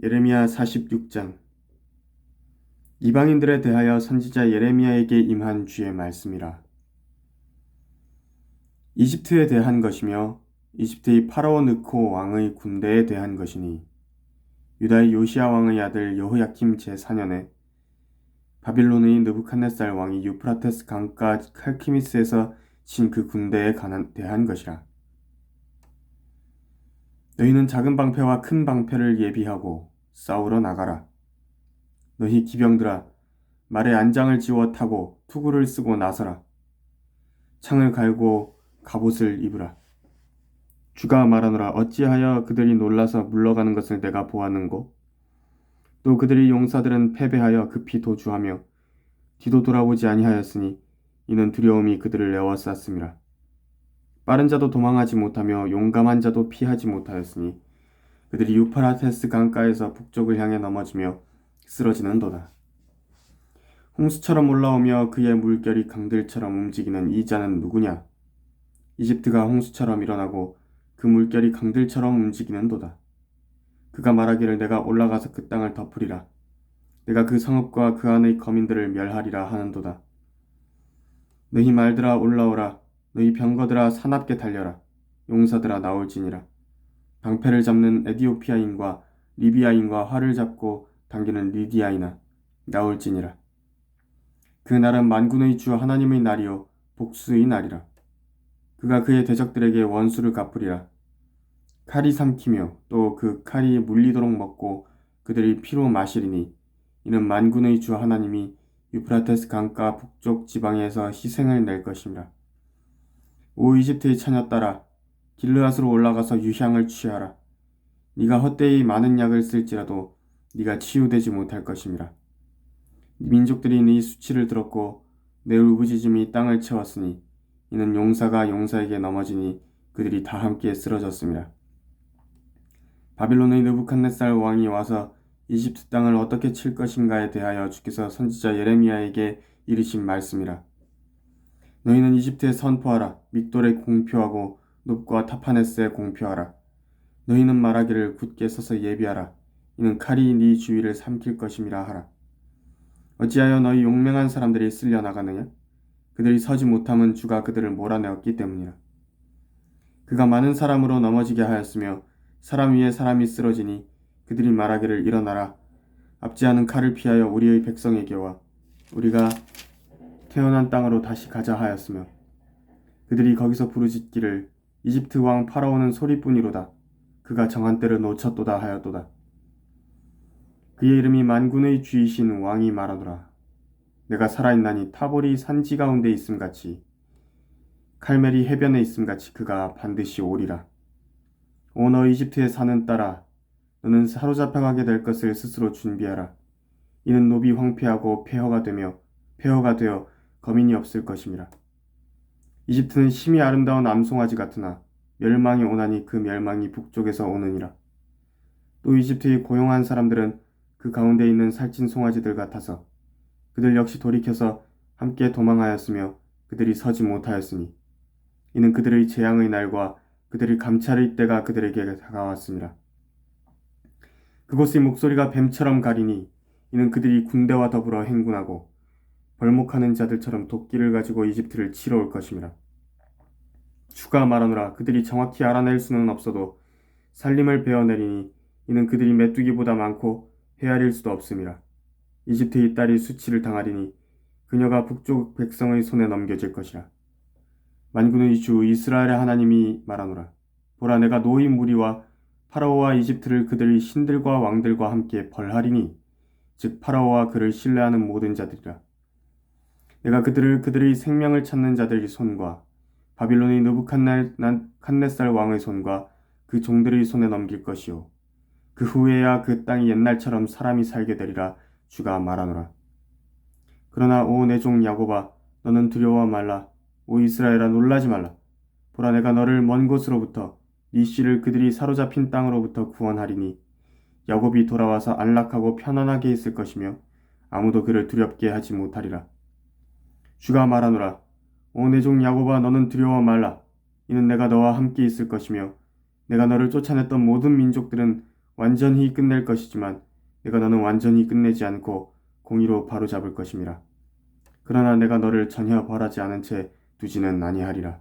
예레미야 46장 이방인들에 대하여 선지자 예레미야에게 임한 주의 말씀이라. 이집트에 대한 것이며 이집트의 파라오 느코 왕의 군대에 대한 것이니 유다의 요시아 왕의 아들 여호야킴 제4년에 바빌론의 느부칸네살 왕이 유프라테스 강가 칼키미스에서 친 그 군대에 관한 대한 것이라. 너희는 작은 방패와 큰 방패를 예비하고 싸우러 나가라. 너희 기병들아, 말에 안장을 지워 타고 투구를 쓰고 나서라. 창을 갈고 갑옷을 입으라. 주가 말하노라 어찌하여 그들이 놀라서 물러가는 것을 내가 보았는고? 또 그들의 용사들은 패배하여 급히 도주하며 뒤도 돌아보지 아니하였으니 이는 두려움이 그들을 에워쌌음이라. 빠른 자도 도망하지 못하며 용감한 자도 피하지 못하였으니 그들이 유파라테스 강가에서 북쪽을 향해 넘어지며 쓰러지는도다. 홍수처럼 올라오며 그의 물결이 강들처럼 움직이는 이 자는 누구냐? 이집트가 홍수처럼 일어나고 그 물결이 강들처럼 움직이는도다. 그가 말하기를 내가 올라가서 그 땅을 덮으리라. 내가 그 성읍과 그 안의 거민들을 멸하리라 하는도다. 너희 말들아 올라오라. 너희 병거들아 사납게 달려라. 용사들아 나올지니라. 방패를 잡는 에디오피아인과 리비아인과 활을 잡고 당기는 리디아이나 나올지니라. 그 날은 만군의 주 하나님의 날이요 복수의 날이라. 그가 그의 대적들에게 원수를 갚으리라. 칼이 삼키며 또 그 칼이 물리도록 먹고 그들이 피로 마시리니 이는 만군의 주 하나님이 유프라테스 강가 북쪽 지방에서 희생을 낼 것입니다. 오 이집트의 처녀 따라 길르앗으로 올라가서 유향을 취하라. 네가 헛되이 많은 약을 쓸지라도 네가 치유되지 못할 것입니다. 민족들이 네 수치를 들었고 내 울부짖음이 땅을 채웠으니 이는 용사가 용사에게 넘어지니 그들이 다 함께 쓰러졌습니다. 바빌론의 느부칸네살 왕이 와서 이집트 땅을 어떻게 칠 것인가에 대하여 주께서 선지자 예레미야에게 이르신 말씀이라. 너희는 이집트에 선포하라. 믹돌에 공표하고 눕과 타파네스에 공표하라. 너희는 말하기를 굳게 서서 예비하라. 이는 칼이 네 주위를 삼킬 것임이라 하라. 어찌하여 너희 용맹한 사람들이 쓸려 나가느냐? 그들이 서지 못함은 주가 그들을 몰아내었기 때문이라. 그가 많은 사람으로 넘어지게 하였으며 사람 위에 사람이 쓰러지니 그들이 말하기를 일어나라. 앞지 않은 칼을 피하여 우리의 백성에게와 우리가 태어난 땅으로 다시 가자 하였으며 그들이 거기서 부르짖기를 이집트 왕 파라오는 소리뿐이로다. 그가 정한 때를 놓쳤도다 하였도다. 그의 이름이 만군의 주이신 왕이 말하노라. 내가 살아있나니 타볼이 산지 가운데 있음같이 칼멜이 해변에 있음같이 그가 반드시 오리라. 오 너 이집트에 사는 딸아 너는 사로잡혀 가게 될 것을 스스로 준비하라. 이는 노비 황폐하고 폐허가 되며 폐허가 되어 거민이 없을 것임이라. 이집트는 심히 아름다운 암송아지 같으나 멸망이 오나니 그 멸망이 북쪽에서 오느니라. 또 이집트의 고용한 사람들은 그 가운데 있는 살찐 송아지들 같아서 그들 역시 돌이켜서 함께 도망하였으며 그들이 서지 못하였으니 이는 그들의 재앙의 날과 그들이 감찰의 때가 그들에게 다가왔습니다. 그곳의 목소리가 뱀처럼 가리니 이는 그들이 군대와 더불어 행군하고 벌목하는 자들처럼 도끼를 가지고 이집트를 치러 올 것입니다. 주가 말하노라 그들이 정확히 알아낼 수는 없어도 살림을 베어내리니 이는 그들이 메뚜기보다 많고 헤아릴 수도 없습니다. 이집트의 딸이 수치를 당하리니 그녀가 북쪽 백성의 손에 넘겨질 것이라. 만군의 주 이스라엘의 하나님이 말하노라. 보라 내가 노인 무리와 파라오와 이집트를 그들의 신들과 왕들과 함께 벌하리니 즉 파라오와 그를 신뢰하는 모든 자들이라. 내가 그들을 그들의 생명을 찾는 자들의 손과 바빌론의 느부칸네살 왕의 손과 그 종들의 손에 넘길 것이요. 그 후에야 그 땅이 옛날처럼 사람이 살게 되리라 주가 말하노라. 그러나 오 내 종 야고바 너는 두려워 말라. 오 이스라엘아 놀라지 말라. 보라 내가 너를 먼 곳으로부터 네 씨를 그들이 사로잡힌 땅으로부터 구원하리니 야곱이 돌아와서 안락하고 편안하게 있을 것이며 아무도 그를 두렵게 하지 못하리라. 주가 말하노라. 오 내 종 야곱아 너는 두려워 말라. 이는 내가 너와 함께 있을 것이며 내가 너를 쫓아냈던 모든 민족들은 완전히 끝낼 것이지만 내가 너는 완전히 끝내지 않고 공의로 바로잡을 것임이라. 그러나 내가 너를 전혀 벌하지 않은 채 두지는 아니하리라.